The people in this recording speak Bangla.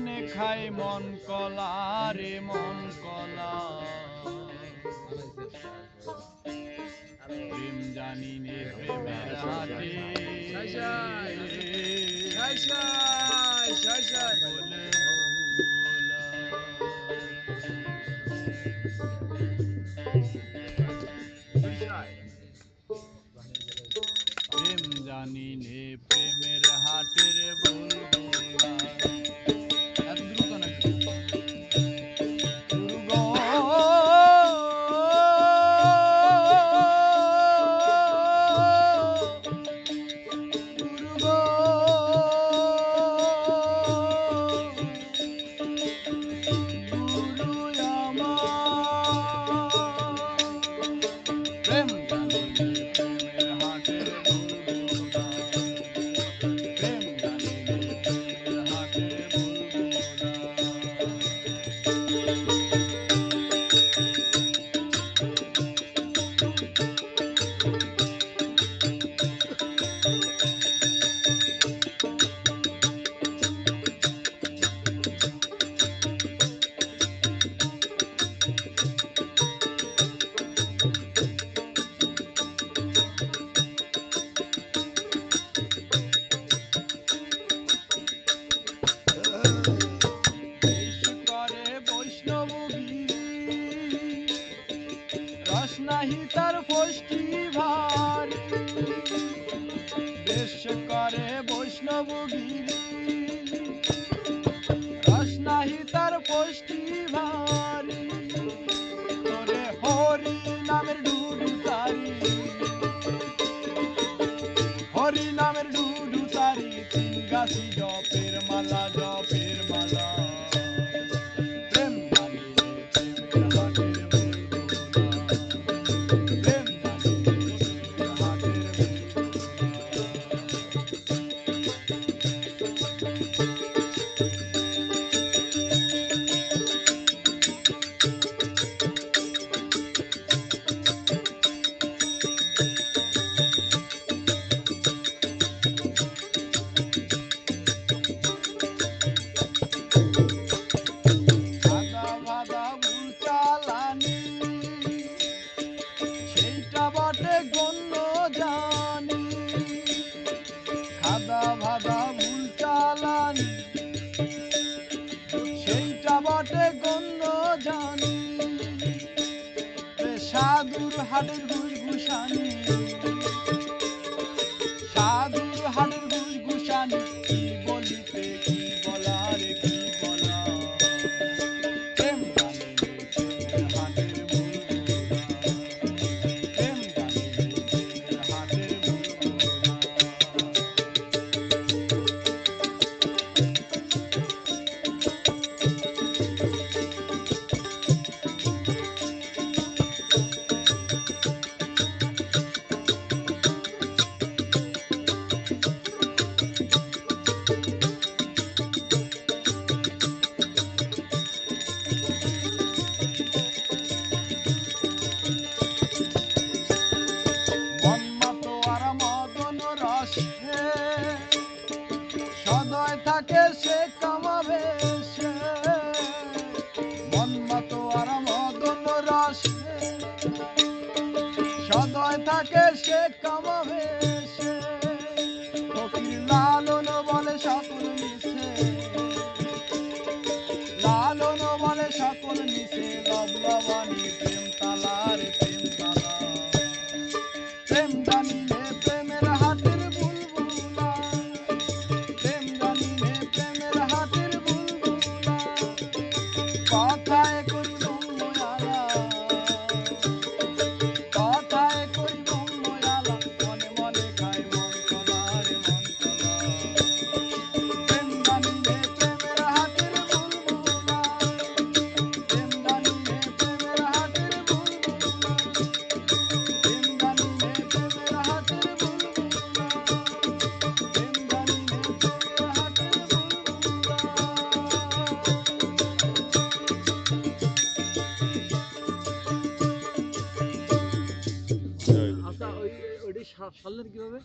মনে খাই মন কলা রে মন কলা। প্রেম জানি নে প্রেমের হাতে প্রেম জানি নে প্রেমের হাতের বুলবুলা নাহি তার পুষ্টি ভার। বেশ করে বৈষ্ণব গিরি রস নাহি তার পুষ্টি ভার। কাশি জপের মালা জপের মালা আলোর গুড় গুসানি সদয় থাকে সে কামাবে সে। মন মতো আর মদন রাশে সদয় থাকে সে কামাবে ছাড়লেন কীভাবে?